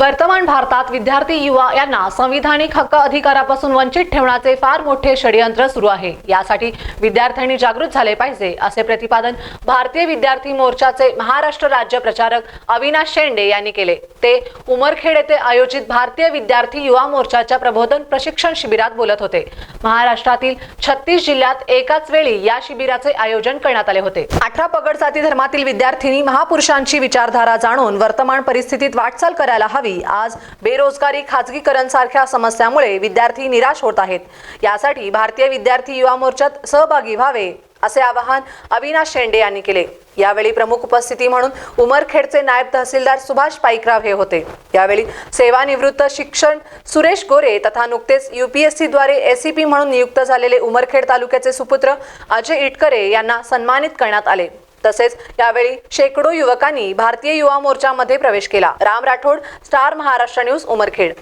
वर्तमान भारतात विद्यार्थी युवा यांना संविधानिक हक्क अधिकारापासून वंचित ठेवण्याचे फार मोठे षडयंत्र सुरू आहे. यासाठी विद्यार्थ्यांनी जागृत झाले पाहिजे असे प्रतिपादन भारतीय विद्यार्थी मोर्चाचे महाराष्ट्र राज्य प्रचारक अविनाश शेंडे यांनी केले. ते उमरखेड येथे आयोजित भारतीय विद्यार्थी युवा मोर्चाच्या प्रबोधन प्रशिक्षण शिबिरात बोलत होते. महाराष्ट्रातील छत्तीस जिल्ह्यात एकाच वेळी या शिबिराचे आयोजन करण्यात आले होते. अठरा पगड जाती धर्मातील विद्यार्थ्यांनी महापुरुषांची विचारधारा जाणून वर्तमान परिस्थितीत वाटचाल करायला हवी आज बेरोजगारी खाजगीकरण सारख्या समस्यामुळे विद्यार्थी निराश होत आहेत. यासाठी भारतीय विद्यार्थी युवा मोर्चात सहभागी व्हावे असे आवाहन अविनाश शेंडे यांनी केले. यावेळी प्रमुख उपस्थिती म्हणून उमरखेडचे नायब तहसीलदार सुभाष पाईकराव हे होते. यावेळी सेवानिवृत्त शिक्षण सुरेश गोरे तथा नुकतेच युपीएससी द्वारे एसीपी म्हणून नियुक्त झालेले उमरखेड तालुक्याचे सुपुत्र अजय इटकरे यांना सन्मानित करण्यात आले. तसेच यावेळी शेकडो युवकांनी भारतीय युवा मोर्चामध्ये प्रवेश केला. Ram Rathod star Maharashtra news Umarkhed.